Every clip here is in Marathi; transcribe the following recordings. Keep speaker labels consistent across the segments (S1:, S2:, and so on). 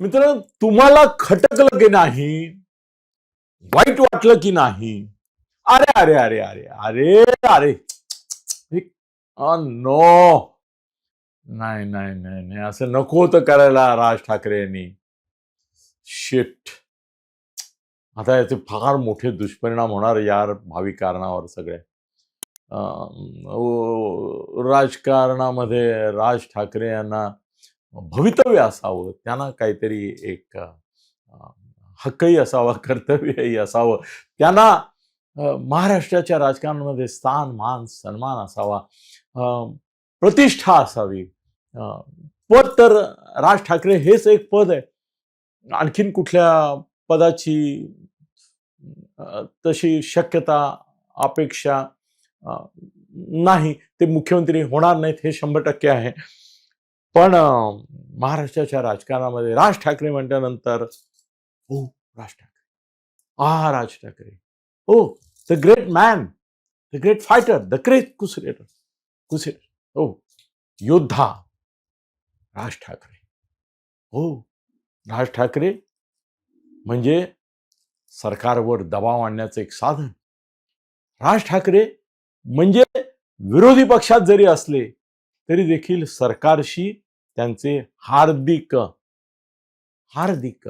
S1: मित्रांनो तुम्हाला खटकलं की नाही? वाईट वाटलं की नाही? अरे अरे अरे अरे अरे अरे. नो. नाही नाही नाही नाही असं नको होतं करायला राज ठाकरे यांनी. शिट आता याचे फार मोठे दुष्परिणाम होणार या भावी कारणावर सगळे. अं, राजकारणामध्ये राज ठाकरे यांना भवितव्य असावं त्यांना काहीतरी एक हक्कही असावा कर्तव्यही असावं. त्यांना महाराष्ट्राच्या राजकारणामध्ये स्थान मान सन्मान असावा. प्रतिष्ठा असावी. पद तर राज ठाकरे हेच एक पद आहे. आणखीन कुठल्या पदाची तशी शक्यता अपेक्षा नाही. ते मुख्यमंत्री होणार नाहीत हे शंभर टक्के आहे. पण महाराष्ट्राच्या राजकारणामध्ये राज ठाकरे म्हटल्यानंतर हो राज ठाकरे. आ राज ठाकरे. हो the great man the great fighter the great कुसरेटर कुसरेटर हो योद्धा राज ठाकरे. हो राज ठाकरे म्हणजे सरकारवर दबाव आणण्याचं एक साधन. राज ठाकरे म्हणजे विरोधी पक्षात जरी असले तरी देखील सरकारशी त्यांचे हार्दिक हार्दिक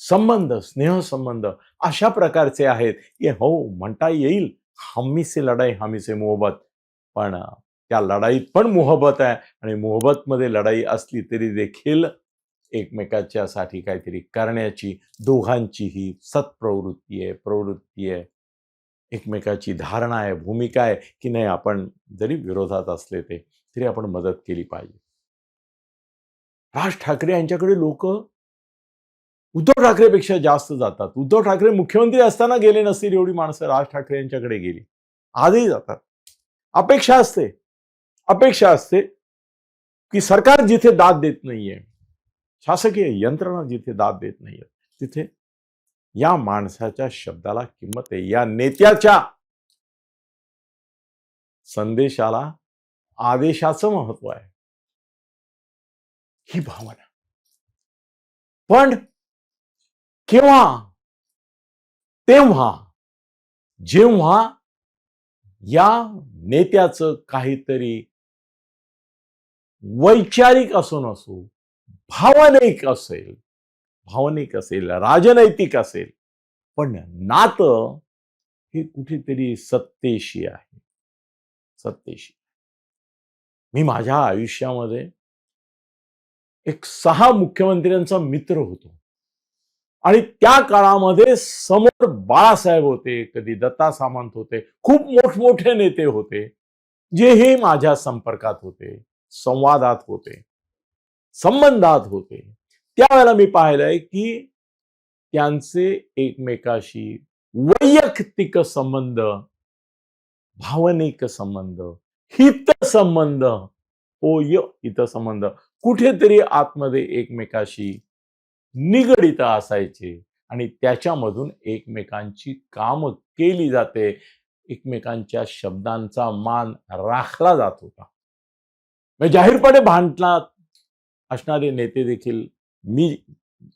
S1: संबंध स्नेहसंबंध अशा प्रकारचे आहेत. की हो म्हणता येईल हमीसे लढाई हमीसे मोहबत पण त्या लढाईत पण मोहब्बत आहे आणि मोहबतमध्ये लढाई असली तरी देखील एकमेकाच्यासाठी काहीतरी करण्याची दोघांची ही सत्प्रवृत्ती आहे प्रवृत्ती आहे. एकमेकाची धारणा आहे भूमिका आहे की नाही आपण जरी विरोधात असले ते तरी आपण मदत केली पाहिजे. राज ठाकरे यांच्याकडे लोक उद्धव ठाकरेपेक्षा जास्त जातात. उद्धव ठाकरे मुख्यमंत्री असताना गेले नसतील एवढी माणसं राज ठाकरे यांच्याकडे गेली. आजही जातात. अपेक्षा असते. अपेक्षा असते की सरकार जिथे दाद देत नाहीये शासकीय यंत्रणा जिथे दाद देत नाहीये तिथे या माणसाच्या शब्दाला किंमत आहे. या नेत्याच्या संदेशाला आदेशाचं महत्त्व आहे. ही भावना. पण केव्हा तेव्हा जेव्हा या नेत्याचं काहीतरी वैचारिक असो नसो भावनिक असेल भावनिक असेल राजनैतिक असेल पण नातं हे कुठेतरी सत्तेशी आहे. सत्तेशी. मी माझ्या आयुष्यामध्ये एक सहा मुख्यमंत्र्यांचा मित्र होतो. आणि त्या काळामध्ये समोर बाळासाहेब होते कधी दत्ता सामंत होते खूप मोठमोठे नेते होते जेही माझ्या संपर्कात होते संवादात होते संबंधात होते. त्यावेळेला मी पाहिलंय की त्यांचे एकमेकाशी वैयक्तिक संबंध भावनिक संबंध हित संबंध होय हित संबंध. कुठेतरी आतमध्ये एकमेकाशी निगडित असायचे आणि त्याच्यामधून एकमेकांची काम केली जाते. एकमेकांच्या शब्दांचा मान राखला जात होता. म्हणजे जाहीरपणे भांडणात असणारे नेते देखील मी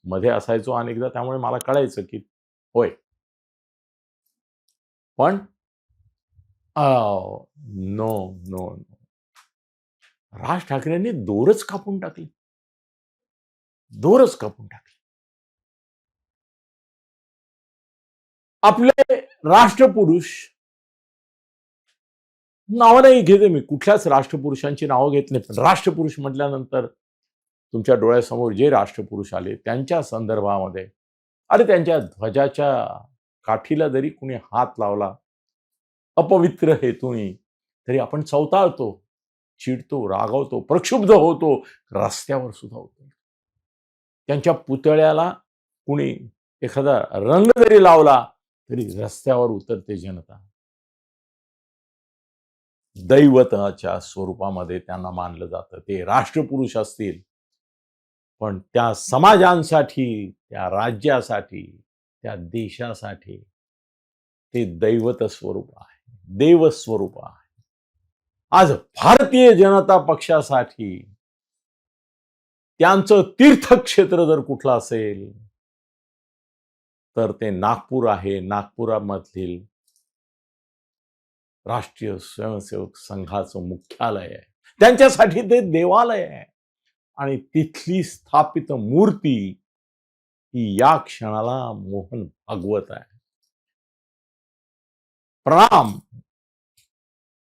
S1: मध्ये असायचो अनेकदा त्यामुळे मला कळायचं की होय. पण नो नो नो. राज ठाकरेंनी दोरच कापून टाकली. दोरच कापून टाकली. आपले राष्ट्रपुरुष नावं नाही घेते मी. कुठल्याच राष्ट्रपुरुषांची नावं घेत नाही. पण राष्ट्रपुरुष म्हटल्यानंतर तुमच्या डोळ्यासमोर जे राष्ट्रपुरुष आले त्यांच्या संदर्भामध्ये अरे त्यांच्या ध्वजाच्या काठीला जरी कुणी हात लावला अपवित्र हेतूनी तरी आपण चवताळतो चिडतो रागवतो प्रक्षुब्ध होतो रस्त्यावर सुद्धा होतो त्यांच्या पुतळ्याला कुणी एखादा रंग जरी लावला तरी रस्त्यावर उतरते जनता. दैवताच्या स्वरूपामध्ये त्यांना मानलं जातं. ते राष्ट्रपुरुष असतील. पण त्या समाजांसाठी त्या राज्यासाठी त्या देशासाठी ते दैवत स्वरूप आहे. देवस्वरूप आहे. आज भारतीय जनता पक्षासाठी त्यांचं तीर्थक्षेत्र जर कुठलं असेल तर ते नागपूर आहे. नागपुरामधील राष्ट्रीय स्वयंसेवक संघाचं मुख्यालय आहे. त्यांच्यासाठी ते देवालय आहे. आणि तिथली स्थापित मूर्ती ही या क्षणाला मोहन भागवत आहे. प्रणाम.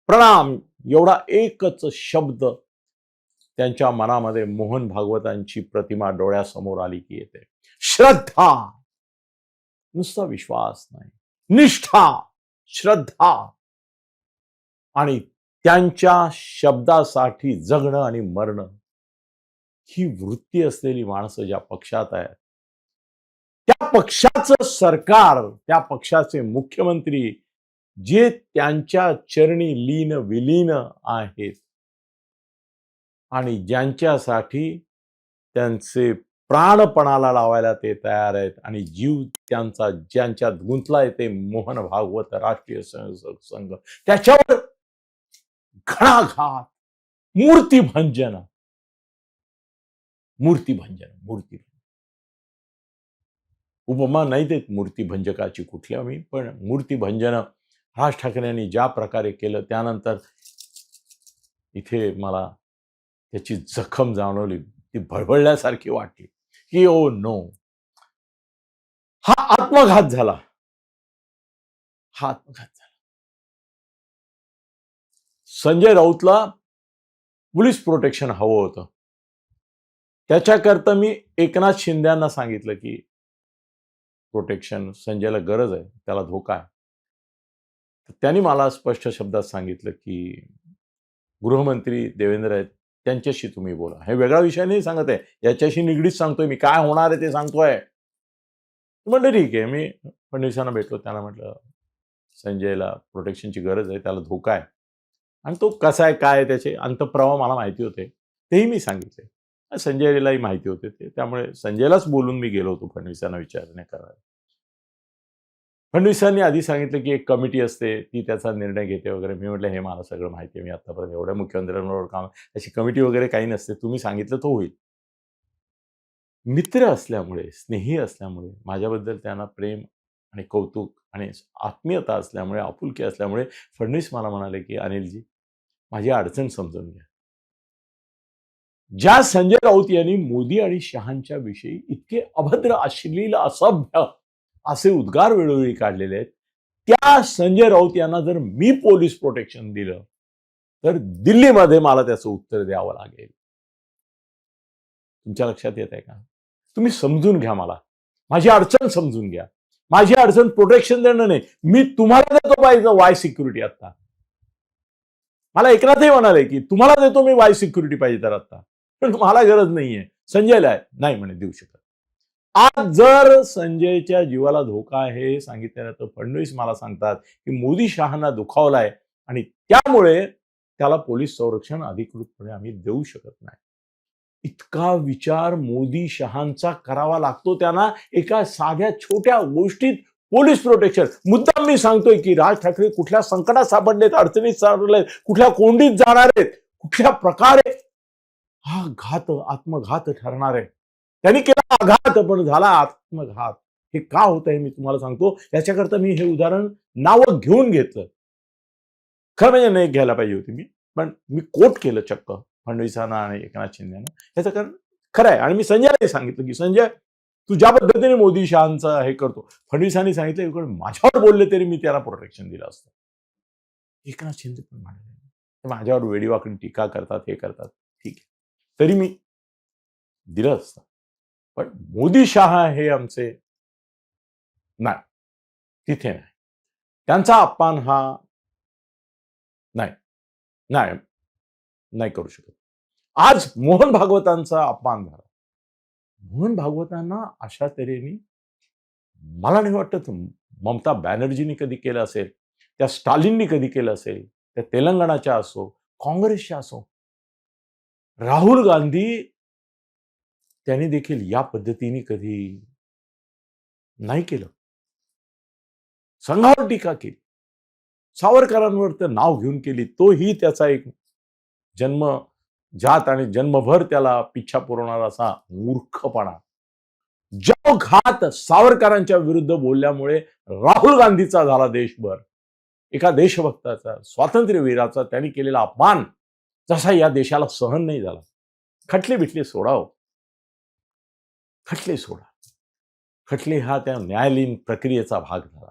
S1: प्रणाम. एवढा एकच शब्द त्यांच्या मनामध्ये मोहन भागवतांची प्रतिमा डोळ्यासमोर आली की येते. श्रद्धा! नुसता विश्वास नाही. निष्ठा! श्रद्धा! आणि त्यांच्या शब्दासाठी जगणं आणि मरणं ही वृत्ती असलेली माणसं ज्या पक्षात आहेत त्या पक्षाचं सरकार त्या पक्षाचे मुख्यमंत्री जे त्यांच्या चरणी लीन विलीन आहेत. आणि ज्यांच्यासाठी त्यांचे प्राणपणाला लावायला ते तयार आहेत. आणि जीव त्यांचा ज्यांच्यात गुंतलाय ते मोहन भागवत राष्ट्रीय स्वयंसेवक संघ त्याच्यावर घणाघात मूर्तीभंजन. मूर्तीभंजन मूर्ती उपमा नाही देत मूर्तीभंजकाची कुठल्या मी पण मूर्तीभंजन राज ठाकरेंनी ज्या प्रकारे केलं त्यानंतर इथे मला त्याची जखम जाणवली. ती भळभळल्यासारखी वाटली. की ओ नो. हा आत्मघात झाला. हा आत्मघात झाला. संजय राऊतला पोलीस प्रोटेक्शन हवं होतं. त्याच्याकरता मी एकनाथ शिंद्यांना सांगितलं की प्रोटेक्शन संजयला गरज आहे. त्याला धोका आहे. त्यांनी मला स्पष्ट शब्दात सांगितलं की गृहमंत्री देवेंद्र आहेत त्यांच्याशी तुम्ही बोला. हे वेगळा विषय नाही सांगत आहे. याच्याशी निगडीत सांगतोय मी. काय होणार आहे ते सांगतोय. म्हणलं ठीक आहे. मी फडणवीसांना भेटलो. त्यांना म्हटलं संजयला प्रोटेक्शनची गरज आहे. त्याला धोका आहे. आणि तो कसा आहे काय आहे त्याचे अंतप्रवाह मला माहिती होते. तेही मी सांगितले. संजयलाही माहिती होते ते. त्यामुळे संजयलाच बोलून मी गेलो होतो फडणवीसांना विचारणे करायला. फडणवीसांनी आधी सांगितलं की एक कमिटी असते ती त्याचा निर्णय घेते वगैरे. मी म्हटलं हे मला सगळं माहिती आहे. मी आतापर्यंत एवढ्या मुख्यमंत्र्यांबरोबर काम अशी कमिटी वगैरे काही नसते. तुम्ही सांगितलं तो होईल. मित्र असल्यामुळे स्नेही असल्यामुळे माझ्याबद्दल त्यांना प्रेम आणि कौतुक आणि आत्मीयता असल्यामुळे आपुलकी असल्यामुळे फडणवीस मला म्हणाले की अनिलजी माझी अडचण समजून घ्या. ज्या संजय राऊत यांनी मोदी आणि शहांच्या विषयी इतके अभद्र अश्लील असभ्य असे उद्गार वेळोवेळी काढलेले आहेत. त्या संजय राऊत यांना जर मी पोलीस प्रोटेक्शन दिलं तर दिल्लीमध्ये मला त्याचं उत्तर द्यावं लागेल. तुमच्या लक्षात येत आहे का? तुम्ही समजून घ्या मला. माझी अडचण समजून घ्या. माझी अडचण प्रोटेक्शन देणं नाही. मी तुम्हाला देतो पाहिजे वाय सिक्युरिटी आता मला एकनाथही म्हणाले की तुम्हाला देतो मी वाय सिक्युरिटी पाहिजे तर आता पण मला गरज नाहीये. संजयला नाही म्हणे देऊ शकत. आज जर संजयच्या जीवाला धोका आहे सांगितल्यानंतर फडणवीस मला सांगतात की मोदी शहांना दुखावलाय आणि त्यामुळे त्याला पोलीस संरक्षण अधिकृतपणे आम्ही देऊ शकत नाही. इतका विचार मोदी शहांचा करावा लागतो त्यांना एका साध्या छोट्या गोष्टीत पोलीस प्रोटेक्शन. मुद्दाम मी सांगतोय की राज ठाकरे कुठल्या संकटात सापडलेत अडचणीत सापडलेत कुठल्या कोंडीत जाणार आहेत कुठल्या प्रकारे हा घात आत्मघात ठरणार आहे. त्यांनी केला आघात पण झाला आत्मघात. हे का होत आहे मी तुम्हाला सांगतो? याच्याकरता मी हे उदाहरण नावं घेऊन घेतलं. खरं म्हणजे नाही घ्यायला पाहिजे होती मी पण मी कोट केलं चक्क. फडणवीसांना आणि एकनाथ शिंदेनं. याचं कारण खरं आहे. आणि मी संजयलाही सांगितलं की संजय तू ज्या पद्धतीने मोदी शहांचा हे करतो. फडणवीसांनी सांगितलं इकडे माझ्यावर बोलले तरी मी त्याला प्रोटेक्शन दिलं असतं. एकनाथ शिंदे पण म्हणाले. माझ्यावर वेडीवाकडी टीका करतात हे करतात. ठीक आहे. तरी मी दिलं असतं. पण मोदी शहा हे आमचे नाही. तिथे नाही. त्यांचा अपमान हा नाही. नाही. नाही करू शकत. आज मोहन भागवतांचा अपमान झाला. मोहन भागवतांना अशा तऱ्हेने मला नाही वाटत ममता बॅनर्जींनी कधी केलं असेल त्या स्टालिननी कधी केलं असेल त्या तेलंगणाच्या असो काँग्रेसच्या असो. राहुल गांधी त्यांनी देखील या पद्धतीने कधी नाही केलं. संघावर टीका केली. सावरकरांवर तर नाव घेऊन केली. तोही त्याचा एक जन्म जात आणि जन्मभर त्याला पिच्छा पुरवणारा असा मूर्खपणा. जो घात सावरकरांच्या विरुद्ध बोलल्यामुळे राहुल गांधीचा झाला देशभर. एका देशभक्ताचा स्वातंत्र्यवीराचा त्यांनी केलेला अपमान जसा या देशाला सहन नाही झाला. खटले बिटले सोडाव. खटले सोडा. खटले हा त्या न्यायालयीन प्रक्रियेचा भाग झाला.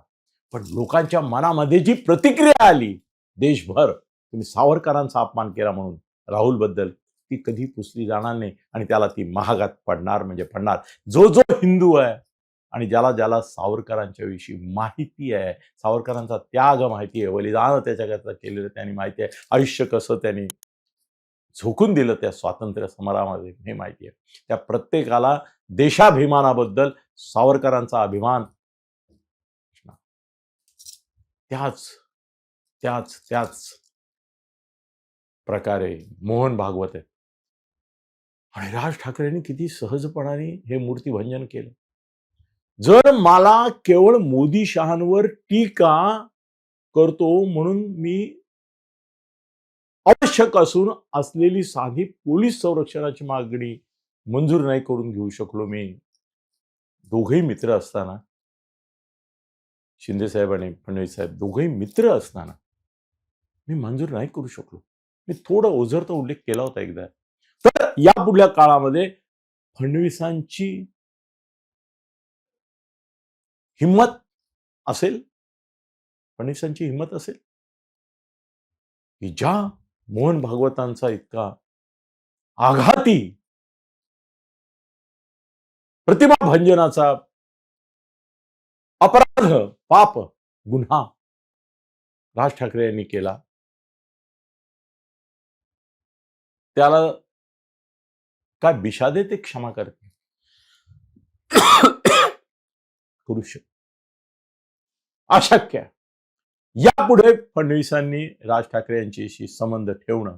S1: पण लोकांच्या मनामध्ये जी प्रतिक्रिया आली देशभर तुम्ही सावरकरांचा अपमान केला म्हणून राहुलबद्दल ती कधी पुसली जाणार नाही आणि त्याला ती महागात पडणार म्हणजे पडणार. जो जो हिंदू आहे आणि ज्याला ज्याला सावरकरांच्या विषयी माहिती आहे सावरकरांचा त्याग माहिती आहे बलिदान त्याच्याकरता केलेलं त्यांनी माहिती आहे आयुष्य कसं त्यांनी झोकून दिलं त्या स्वातंत्र्य समरामध्ये हे माहिती आहे. त्या प्रत्येकाला देशाभिमानाबद्दल सावरकरांचा अभिमान. त्याच त्याच त्याच प्रकारे मोहन भागवत आहे आणि राज ठाकरेंनी किती सहजपणाने हे मूर्तीभंजन केलं. जर मला केवळ मोदी शहांवर टीका करतो म्हणून मी आवश्यक असून असलेली साधी पोलीस संरक्षणाची मागणी मंजूर नाही करून घेऊ शकलो मी. दोघेही मित्र असताना शिंदे साहेब आणि फडणवीस साहेब दोघेही मित्र असताना मी मंजूर नाही करू शकलो. मी थोडा ओझरता उल्लेख केला होता एकदा. तर या पुढल्या काळामध्ये फडणवीसांची हिंमत असेल? फडणवीसांची हिंमत असेल? की ज्या मोहन भागवतांचा इतका आघाती प्रतिमा भंजनाचा अपराध पाप गुन्हा राज ठाकरे यांनी केला. त्याला काय बिषादे ते क्षमा करते? करू शक अशक्य. यापुढे फडणवीसांनी राज ठाकरे यांच्याशी संबंध ठेवणं.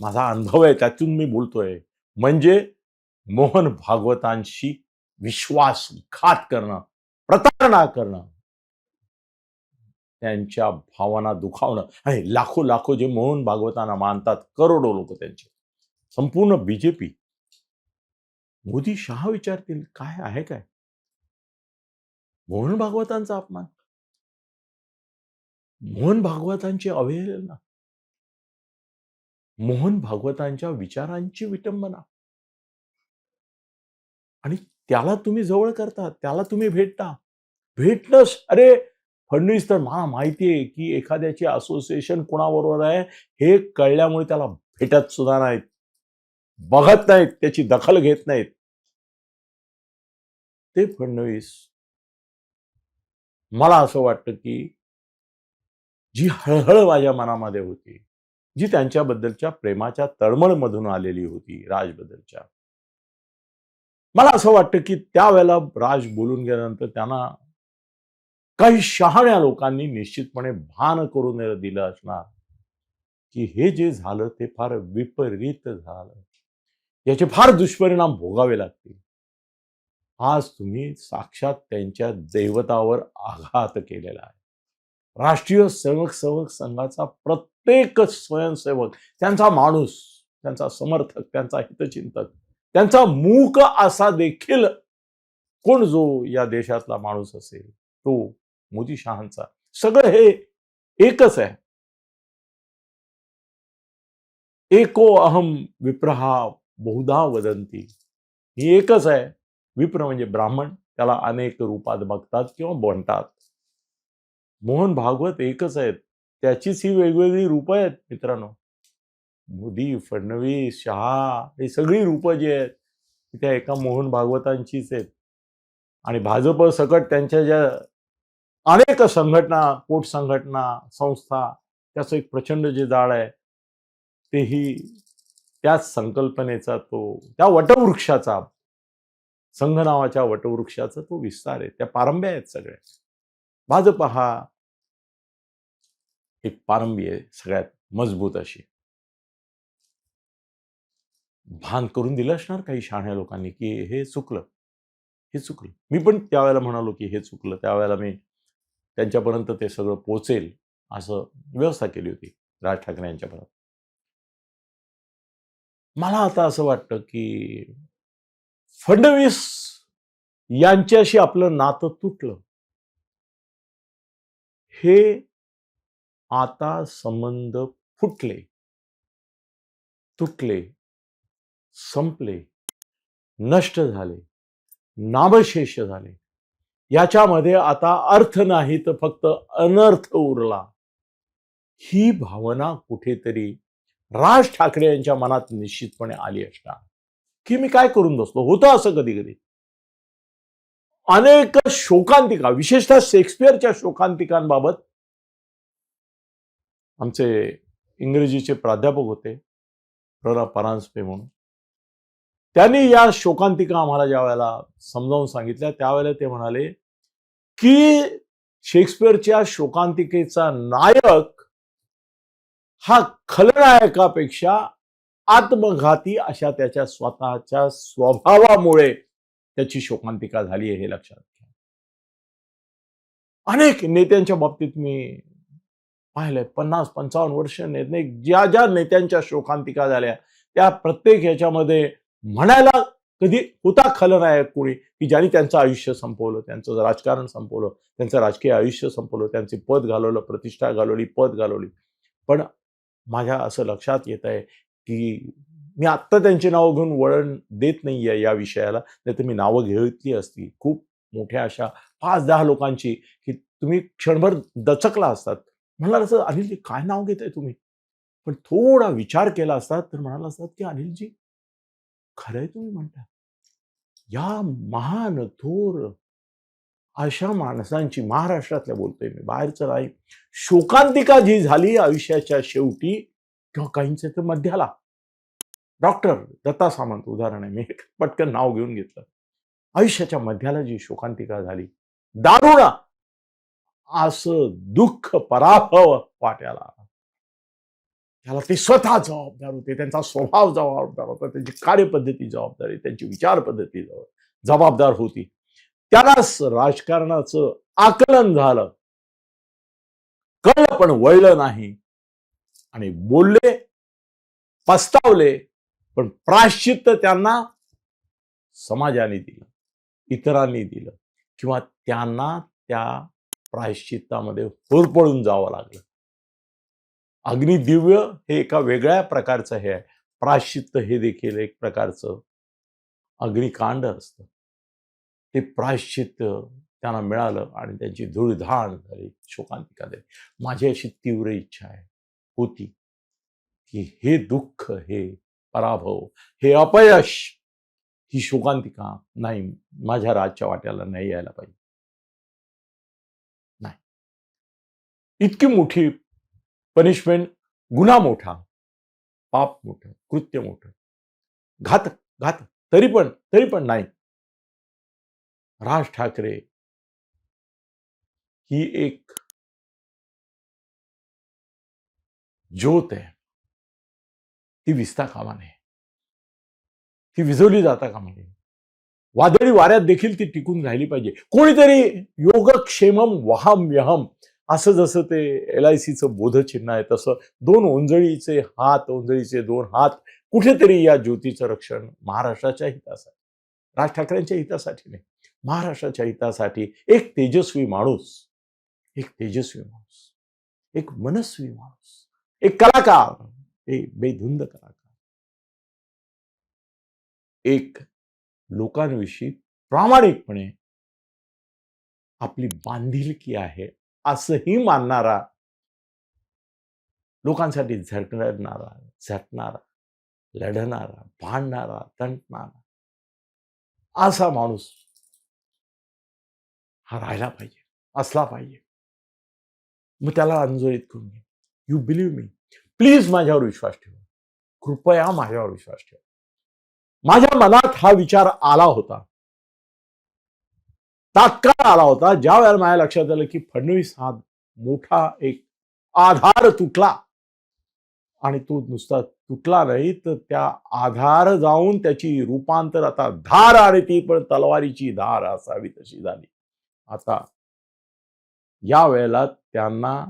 S1: माझा अनुभव आहे त्यातून मी बोलतोय. म्हणजे मोहन भागवतांशी विश्वासघात करणं प्रतारणा करणं. त्यांच्या भावना दुखावणं. आणि लाखो लाखो जे मोहन भागवतांना मानतात करोडो लोक त्यांचे. संपूर्ण बीजेपी मोदी शहा विचारतील काय आहे काय? मोहन भागवतांचा अपमान. मोहन भागवतांची अवहेलना. मोहन भागवतांच्या विचारांची विटंबना. आणि त्याला तुम्ही जवळ करता त्याला तुम्ही भेटता. भेटणंच अरे फडणवीस तर मला माहिती आहे की एखाद्याची असोसिएशन कुणाबरोबर आहे हे कळल्यामुळे त्याला भेटत सुद्धा नाहीत. बघत नाहीत त्याची दखल घेत नाहीत. ते फडणवीस मला असं वाटतं की जी हळहळ माझ्या मनामध्ये होती जी त्यांच्याबद्दलच्या प्रेमाच्या तळमळमधून आलेली होती राजबद्दलच्या. मला असं वाटतं की त्यावेळेला राज बोलून गेल्यानंतर त्यांना काही शहाण्या लोकांनी निश्चितपणे भान करून दिलं असणार की हे जे झालं ते फार विपरीत झालं. याचे फार दुष्परिणाम भोगावे लागतील. आज तुम्ही साक्षात त्यांच्या दैवतावर आघात केलेला आहे. राष्ट्रीय सेवक सेवक संघाचा प्रत्येक स्वयंसेवक त्यांचा माणूस त्यांचा समर्थक त्यांचा हितचिंतक त्यांचा मूक असा देखील कोण जो या देशातला माणूस असेल तो मोदी शहांचा. सगळं हे एकच आहे. एको अहम विप्रहा बहुधा वदंती. ही एकच आहे. विप्र म्हणजे ब्राह्मण त्याला अनेक रूपात बघतात किंवा बनतात. मोहन भागवत एकच आहेत. त्याचीच ही वेगवेगळी रूपं आहेत मित्रांनो. मोदी फडणवीस शहा ही सगळी रूपं जी आहेत त्या एका मोहन भागवतांचीच आहेत. आणि भाजप सकट त्यांच्या ज्या अनेक संघटना पोट संघटना संस्था त्याचं एक प्रचंड जे जाळ आहे तेही त्याच संकल्पनेचा तो त्या वटवृक्षाचा संघ नावाच्या वटवृक्षाचा तो विस्तार आहे. त्या पारंब्या आहेत सगळ्या. भाजप हा एक पारंबी आहे सगळ्यात मजबूत अशी. भान करून दिलं असणार काही शहाण्या लोकांनी की हे चुकलं हे चुकलं. मी पण त्यावेळेला म्हणालो की हे चुकलं. त्यावेळेला मी त्यांच्यापर्यंत ते सगळं पोचेल असं व्यवस्था केली होती राज ठाकरे यांच्यापर्यंत. मला आता असं वाटतं की फडणवीस यांच्याशी आपलं नातं तुटलं. हे आता संबंध फुटले. तुटले. संपले. नष्ट झाले. नामशेष झाले. याच्यामध्ये आता अर्थ नाही तर फक्त अनर्थ उरला. ही भावना कुठेतरी राज ठाकरे यांच्या मनात निश्चितपणे आली असणार. की मी काय करून बसलो? होतं असं कधी कधी अनेक शोकांतिका विशेषतः शेक्सपियरच्या शोकांतिकांबाबत आमचे इंग्रजीचे प्राध्यापक होते प्रणव परांजपे म्हणून. त्यांनी या शोकांतिका आम्हाला ज्या वेळेला समजावून सांगितल्या त्यावेळेला ते म्हणाले की शेक्सपियरच्या शोकांतिकेचा नायक हा खलनायकापेक्षा आत्मघाती अशा त्याच्या स्वतःच्या स्वभावामुळे त्याची शोकांतिका झाली आहे हे लक्षात घ्या. अनेक नेत्यांच्या बाबतीत मी पाहिलंय. पन्नास पंचावन्न वर्ष नेते ज्या ज्या नेत्यांच्या शोकांतिका झाल्या त्या प्रत्येक ह्याच्यामध्ये म्हणायला कधी होता खलनायक कोणी की ज्यांनी त्यांचं आयुष्य संपवलं त्यांचं राजकारण संपवलं त्यांचं राजकीय आयुष्य संपवलं त्यांचे पद घालवलं प्रतिष्ठा घालवली पद घालवली. पण माझ्या असं लक्षात येत आहे की मी आत्ता त्यांची नावं घेऊन वळण देत नाही आहे या विषयाला. नाही तर मी नावं घेतली असती. खूप मोठ्या अशा पाच दहा लोकांची की तुम्ही क्षणभर दचकला असतात. म्हणाल असं अनिलजी काय नाव घेताय तुम्ही? पण थोडा विचार केला असतात तर म्हणाला असतात की अनिलजी खरंय तुम्ही म्हणता. या महान थोर अशा माणसांची महाराष्ट्रातल्या बोलतोय मी बाहेरचं नाही शोकांतिका जी झाली आयुष्याच्या शेवटी किंवा काहींचे तर मध्याला. डॉक्टर दत्ता सामंत उदाहरण आहे मी पटकन नाव घेऊन घेतलं. आयुष्याच्या मध्याला जी शोकांतिका झाली दारुणा असं दुःख पराभव वाट्याला. त्याला ते स्वतः जबाबदार होते त्यांचा स्वभाव जबाबदार होता त्यांची कार्यपद्धती जबाबदारी त्यांची विचार पद्धती जबाबदार होती. त्यालाच राजकारणाचं आकलन झालं. कळलं पण वळलं नाही. आणि बोलले पस्तावले पण प्राश्चित्त त्यांना समाजाने दिलं इतरांनी दिलं. किंवा त्यांना त्या प्रायश्चित्तामध्ये होरपळून जावं लागलं. अग्निदिव्य हे एका वेगळ्या प्रकारचं हे आहे. प्राश्चित्त हे देखील एक प्रकारचं अग्निकांड असतं. ते प्रायश्चित्त त्यांना मिळालं आणि त्यांची धूळधाण झाली शोकांतिका झाली. माझी अशी तीव्र इच्छा आहे होती की हे दुःख हे पराभव हे अपयश ही शोकांतिका नाही माझ्या राजच्या वाट्याला नाही यायला पाहिजे. इतकी मोठी पनिशमेंट गुन्हा मोठा, पाप मोठं, कृत्य मोठं. घात घात, तरी पण तरी पण नाही. राज ठाकरे ही एक ज्योत आहे. ती विसता कामा नये ती विझवली जाता कामा नये वादळी वाऱ्यात देखील ती टिकून राहिली पाहिजे. कोणीतरी योगक्षेमम वहम व्यहम असं जसं ते एल आय सीचं बोधचिन्ह आहे तसं दोन ओंजळीचे हात ओंजळीचे दोन हात कुठेतरी या ज्योतीचं रक्षण महाराष्ट्राच्या हितासाठी राज ठाकरेंच्या हितासाठी नाही महाराष्ट्राच्या हितासाठी एक तेजस्वी माणूस एक तेजस्वी माणूस एक मनस्वी माणूस एक कलाकार एक बेधुंद कलाकार एक लोकांविषयी प्रामाणिकपणे आपली बांधिलकी आहे असंही मानणारा लोकांसाठी झटणारा झटणारा लढणारा भांडणारा तंटणारा असा माणूस हा राहिला पाहिजे असला पाहिजे. मग त्याला अंजोळीत करून घे यू बिलीव्ह मी प्लीज माझ्यावर विश्वास ठेवा. कृपया माझ्यावर विश्वास ठेवा. माझ्या मनात हा विचार आला होता. तात्काळ आला होता ज्या वेळेला माझ्या लक्षात आलं की फडणवीस हा मोठा एक आधार तुटला. आणि तो नुसता तुटला नाही तर त्या आधार जाऊन त्याची रूपांतर आता धार आणि ती पण तलवारीची धार असावी तशी झाली. आता या वेळेला त्यांना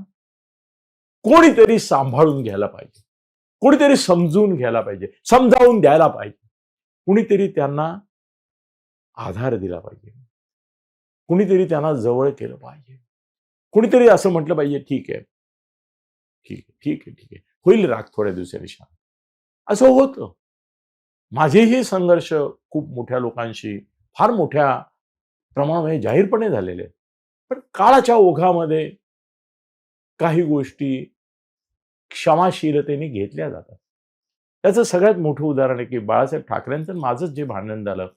S1: कोणीतरी सांभाळून घ्यायला पाहिजे. कोणीतरी समजून घ्यायला पाहिजे समजावून द्यायला पाहिजे. कुणीतरी त्यांना आधार दिला पाहिजे. कुणीतरी त्यांना जवळ केलं पाहिजे. कुणीतरी असं म्हटलं पाहिजे ठीक आहे. ठीक आहे ठीक आहे ठीक आहे. होईल राग थोड्या दिवसांनी शांत. असं होतं. माझेही संघर्ष खूप मोठ्या लोकांशी फार मोठ्या प्रमाणामध्ये जाहीरपणे झालेले आहेत. पण काळाच्या ओघामध्ये काही गोष्टी क्षमाशीलतेने घेतल्या जातात. त्याचं सगळ्यात मोठं उदाहरण आहे की बाळासाहेब ठाकरेंचं माझंच जे भांडण झालं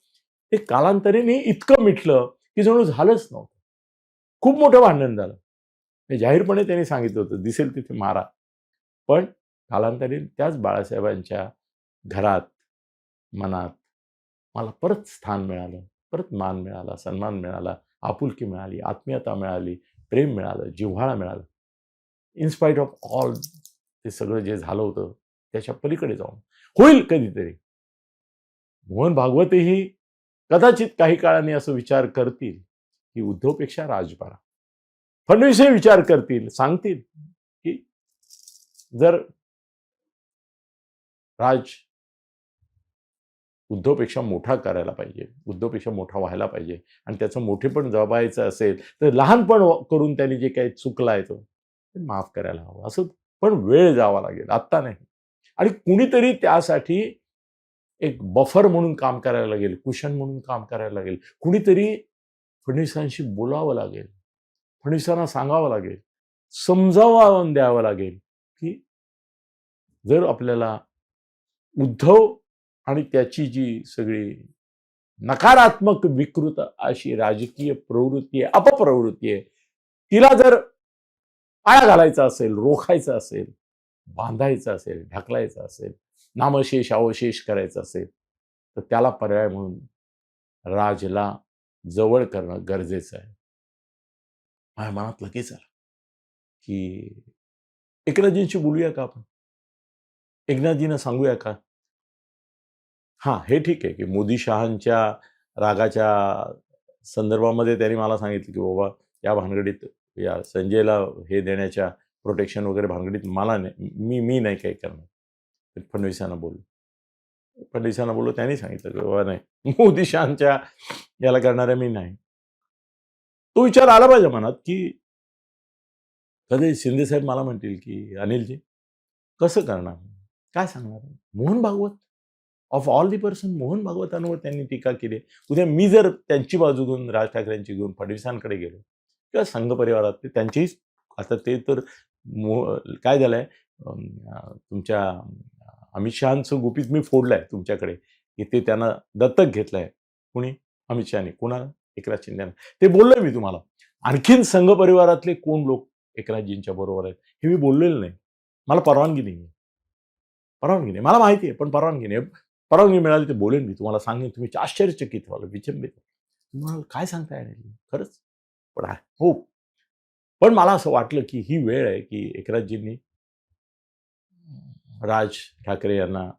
S1: ते कालांतरीने इतकं मिटलं की जणू झालंच नव्हतं. खूप मोठं भांडण झालं. हे जाहीरपणे त्यांनी सांगितलं होतं दिसेल तिथे मारा. पण कालांतराने त्याच बाळासाहेबांच्या घरात मनात मला परत स्थान मिळालं परत मान मिळाला सन्मान मिळाला आपुलकी मिळाली आत्मीयता मिळाली प्रेम मिळालं जिव्हाळा मिळालं. इन्स्पाईट ऑफ ऑल ते सगळं जे झालं होतं त्याच्या पलीकडे जाऊन. होईल कधीतरी. मोहन भागवतही कदाचित काही काळाने असं विचार करतील की उद्धवपेक्षा राजबारा. फडणवीसही विचार करतील सांगतील की जर राज उद्धवपेक्षा मोठा करायला पाहिजे उद्धवपेक्षा मोठा व्हायला पाहिजे आणि त्याचं मोठेपण जबायचं असेल तर लहानपण करून त्यांनी जे काही चुकला आहे तो ते माफ करायला हवं. असं पण वेळ जावा लागेल आत्ता नाही. आणि कुणीतरी त्यासाठी एक बफर म्हणून काम करायला लागेल कुशन म्हणून काम करायला लागेल कुणीतरी फडणवीसांशी बोलावं लागेल फडणवीसांना सांगावं लागेल समजावून द्यावं लागेल की जर आपल्याला उद्धव आणि त्याची जी सगळी नकारात्मक विकृत अशी राजकीय प्रवृत्ती आहे अपप्रवृत्ती आहे तिला जर आळा घालायचा असेल रोखायचं असेल बांधायचं असेल ढकलायचं असेल नामशेष अवशेष करायचं असेल तर त्याला पर्याय म्हणून राजला जवळ करणं गरजेचं आहे. माझ्या मनात लगेच आलं की एकनाथजींशी बोलूया का आपण? एकनाथजींना सांगूया का? हां हे ठीक आहे की मोदी शहांच्या रागाच्या संदर्भामध्ये त्यांनी मला सांगितलं की बाबा या भानगडीत या संजयला हे देण्याच्या प्रोटेक्शन वगैरे भानगडीत मला नाही मी मी नाही काही करणार. फडणवीसांना बोललो. फडणवीसांना बोललो त्यांनी सांगितलं की बाबा नाही मोदी शहांच्या याला करणाऱ्या मी नाही. तो विचार आला पाहिजे मनात की कधी शिंदेसाहेब मला म्हणतील की अनिलजी कसं करणार? काय सांगणार? Mohan Bhagwat of all the person Mohan भागवतांवर त्यांनी टीका केली. उद्या मी जर त्यांची बाजू घेऊन राज ठाकरेंची घेऊन फडणवीसांकडे गेलो किंवा संघ परिवारात ते त्यांचीही आता ते तर मो काय झालंय तुमच्या अमित शहाचं गुपित मी फोडलंय तुमच्याकडे. की ते त्यांना दत्तक घेतलंय. कुणी? अमित शहाने. कुणाला? एकनाथ शिंदेना ते बोललोय मी तुम्हाला. आणखीन संघ परिवारातले कोण लोक एकनाथजींच्या बरोबर आहेत? हे मी बोललेलं नाही. मला परवानगी नाही परवानगी नाही. मला माहिती आहे पण परवानगी नाही. परवानगी मिळाली ते बोलेन मी. तुम्हाला सांगेन. तुम्ही आश्चर्यचकित व्हाल. विचंबित तुम्हाला काय सांगता येणार खरंच? पण हो. पण मला असं वाटलं की ही वेळ आहे की एकनाथजींनी राज ठाकरे यांना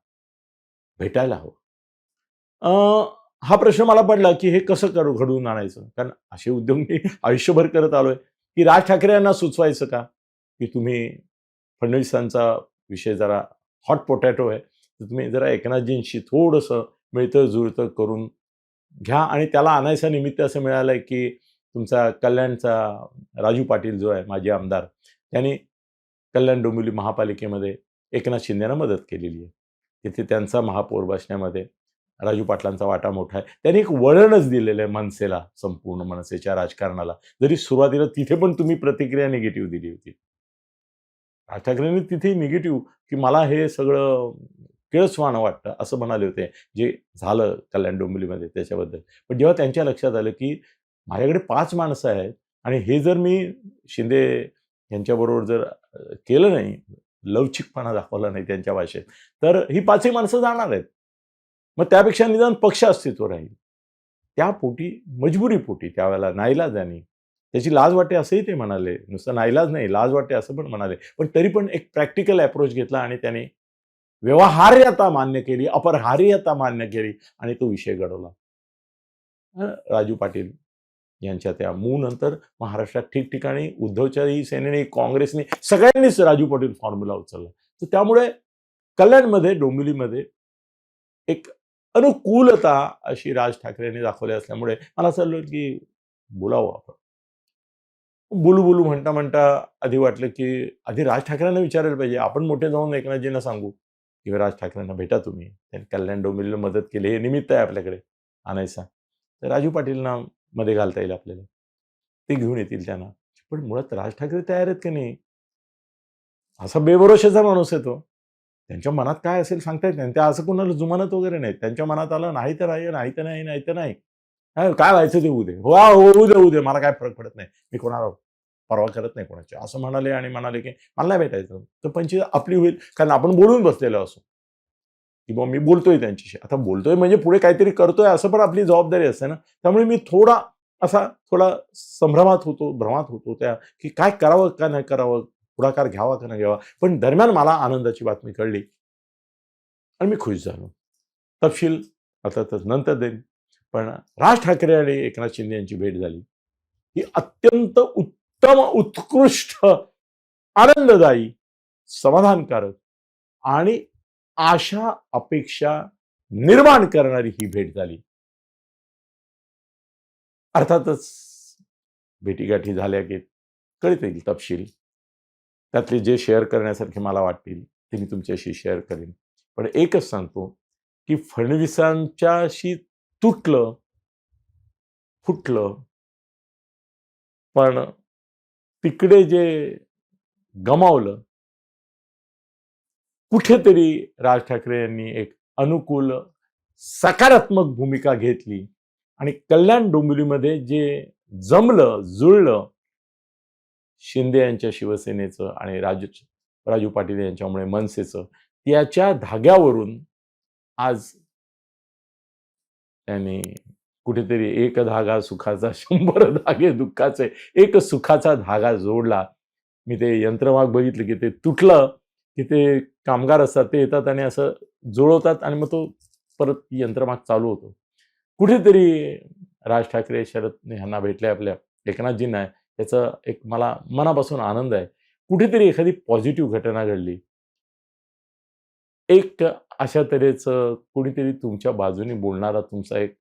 S1: भेटायला हवं. हा प्रश्न मला पडला की हे कसं करू घडवून आणायचं? कारण असे उद्योग मी आयुष्यभर करत आलोय. की राज ठाकरे यांना सुचवायचं का? की तुम्ही फडणवीसांचा विषय जरा हॉट पोटॅटो आहे तर तुम्ही जरा एकनाथजींशी थोडंसं मिळतं जुळतं करून घ्या. आणि त्याला आणायचं निमित्त असं मिळालं आहे की तुमचा कल्याणचा राजू पाटील जो आहे माजी आमदार त्यांनी कल्याण डोंबिवली महापालिकेमध्ये एकनाथ शिंदेनं मदत केलेली आहे. तिथे त्यांचा महापौर बसण्यामध्ये राजू पाटलांचा वाटा मोठा आहे. त्यांनी एक वळणच दिलेलं आहे मनसेला संपूर्ण मनसेच्या राजकारणाला. जरी सुरुवातीला तिथे पण तुम्ही प्रतिक्रिया निगेटिव्ह दिली होती. राज ठाकरेंनी तिथे निगेटिव्ह की मला हे सगळं किळसवाणं वाटतं असं म्हणाले होते. जे झालं कल्याण डोंबिवलीमध्ये त्याच्याबद्दल. पण जेव्हा त्यांच्या लक्षात आलं की माझ्याकडे पाच माणसं आहेत आणि हे जर मी शिंदे यांच्याबरोबर जर केलं नाही लवचिकपणा दाखवला नाही त्यांच्या भाषेत. तर ही पाचही माणसं जाणार आहेत. मग त्यापेक्षा निदान पक्ष अस्तित्व राहील. त्या पोटी मजबुरी पोटी त्यावेळेला नाईलाज आणि त्याची लाज वाटे असंही ते म्हणाले. नुसतं नाईलाज नाही लाज वाटे असं पण म्हणाले. पण तरी पण एक प्रॅक्टिकल अप्रोच घेतला आणि त्याने व्यवहार्यता मान्य केली अपरहार्यता मान्य केली आणि तो विषय घडवला. राजू पाटील यांच्या त्या मू नंतर महाराष्ट्रात ठिकठिकाणी उद्धवच्याही सेनेने काँग्रेसने सगळ्यांनीच राजू पाटील फॉर्म्युला उचलला. तर त्यामुळे कल्याणमध्ये डोंबिवलीमध्ये एक अनुकूलता अशी राज ठाकरेंनी दाखवली असल्यामुळे मला असं वाटलं की बोलावं आपण. बोलू बोलू म्हणता म्हणता आधी वाटलं की आधी राज ठाकरेंना विचारायला पाहिजे. आपण मोठे जाऊन एकनाथजींना सांगू की राज ठाकरेंना भेटा तुम्ही. त्यांनी कल्याण डोंबिवलीला मदत केली. हे निमित्त आहे आपल्याकडे आणायचा. तर राजू पाटीलना मध्ये घालता येईल आपल्याला. ते घेऊन येतील त्यांना. पण मुळात राज ठाकरे तयार आहेत की नाही? असा बेभरोशाचा माणूस आहे तो. त्यांच्या मनात काय असेल सांगता येत नाही. त्या असं कुणाला जुमानत वगैरे नाही त्यांच्या मनात आलं नाही तर आहे नाही तर नाही नाही तर नाही. काय व्हायचं ते उदे दे. हो, हो, हो होऊ दे उदे दे. मला काय फरक पडत नाही. मी कोणाला परवा करत नाही कोणाची. असं म्हणाले आणि म्हणाले की मला नाही भेटायचं. तर पंचवीस आपली होईल. कारण आपण बोलून बसलेलो असो. की बाबा मी बोलतोय त्यांच्याशी. आता बोलतोय म्हणजे पुढे काहीतरी करतोय असं पण आपली जबाबदारी असते ना. त्यामुळे मी थोडा असा थोडा संभ्रमात होतो भ्रमात होतो त्या की काय करावं का नाही करावं पुढाकार घ्यावा का नाही घ्यावा. पण दरम्यान मला आनंदाची बातमी कळली. आणि मी खुश झालो. तपशील अर्थातच नंतर देईन. पण राज ठाकरे आणि एकनाथ शिंदे यांची भेट झाली. ही अत्यंत उत्तम उत्कृष्ट आनंददायी समाधानकारक आणि आशा अपेक्षा निर्माण करणारी ही भेट झाली. अर्थातच भेटीगाठी झाल्या की कळत येईल तपशील. त्यातले जे शेअर करण्यासारखे मला वाटतील ते मी तुमच्याशी शेअर करेन. पण एकच सांगतो की फडणवीसांच्याशी तुटलं फुटलं पण तिकडे जे गमावलं कुठेतरी राज ठाकरे यांनी एक अनुकूल सकारात्मक भूमिका घेतली. आणि कल्याण डोंबिवलीमध्ये जे जमलं जुळलं शिंदे यांच्या शिवसेनेचं आणि राजू राजू पाटील यांच्यामुळे मनसेचं त्याच्या धाग्यावरून आज त्यांनी कुठेतरी एक धागा सुखाचा शंभर धागे दुःखाचे एक सुखाचा धागा जोडला. मी ते यंत्रमाग बघितलं की ते तुटलं. तिथे कामगार असतात ते येतात आणि असं जुळवतात आणि मग तो परत यंत्रमाग चालू होतो. कुठेतरी राज ठाकरे शरद ह्यांना भेटले आपल्या. एकनाथजींना याचा एक मला मनापासून आनंद आहे. कुठेतरी एखादी पॉझिटिव्ह घटना घडली. एक अशा तऱ्हेचं कुणीतरी तुमच्या बाजूने बोलणारा तुमचा एक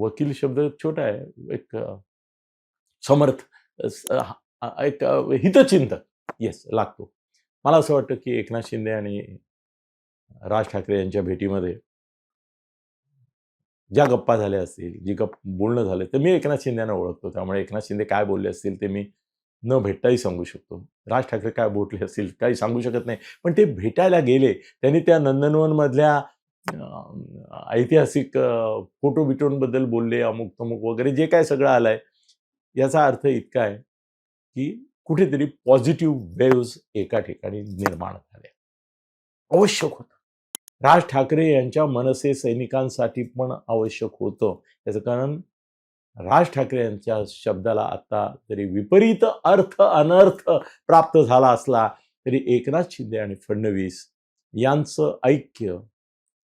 S1: वकील शब्द छोटा आहे. एक समर्थ एक हितचिंतक. येस लागतो. मला असं वाटतं की एकनाथ शिंदे आणि राज ठाकरे यांच्या भेटीमध्ये ज्या गप्पा झाल्या असतील जी गप बोलणं झालं तर मी एकनाथ शिंदेना ओळखतो. त्यामुळे एकनाथ शिंदे काय बोलले असतील ते मी न भेटताही सांगू शकतो. राज ठाकरे काय बोलले असतील काही सांगू शकत नाही. पण ते भेटायला गेले त्यांनी त्या नंदनवनमधल्या ऐतिहासिक फोटो बिटोंबद्दल बोलले अमुक तमुक वगैरे जे काय सगळं आलंय याचा अर्थ इतका आहे की कुठेतरी पॉझिटिव्ह वेव्ज एका ठिकाणी निर्माण झाल्या. आवश्यक होतं. राज ठाकरे यांच्या मनसे सैनिकांसाठी पण आवश्यक होतं. याचं कारण राज ठाकरे यांच्या शब्दाला आता तरी विपरीत अर्थ अनर्थ प्राप्त झाला असला तरी एकनाथ शिंदे आणि फडणवीस यांचं ऐक्य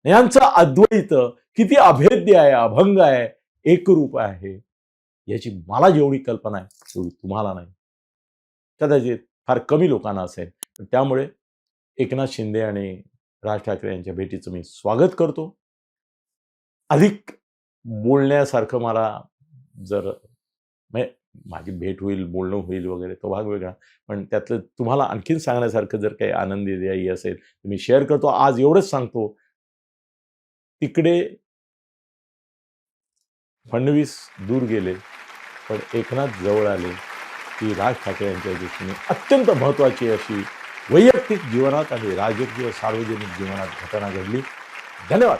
S1: यांचं अद्वैत किती अभेद्य आहे अभंग आहे एकरूप आहे याची मला जेवढी कल्पना आहे तेवढी तुम्हाला नाही. कदाचित फार कमी लोकांना असेल. त्यामुळे एकनाथ शिंदे आणि राज ठाकरे यांच्या भेटीचं मी स्वागत करतो. अधिक बोलण्यासारखं मला जर म्हणजे माझी भेट होईल बोलणं होईल वगैरे तो भाग वेगळा. पण त्यातलं तुम्हाला आणखीन सांगण्यासारखं जर काही आनंददायी असेल तर मी शेअर करतो. आज एवढंच सांगतो. तिकडे फडणवीस दूर गेले पण एकनाथ जवळ आले. ही राज ठाकरे यांच्या दृष्टीने अत्यंत महत्त्वाची अशी वैयक्तिक जीवनात आणि राजकीय सार्वजनिक जीवनात घटना घडली. धन्यवाद.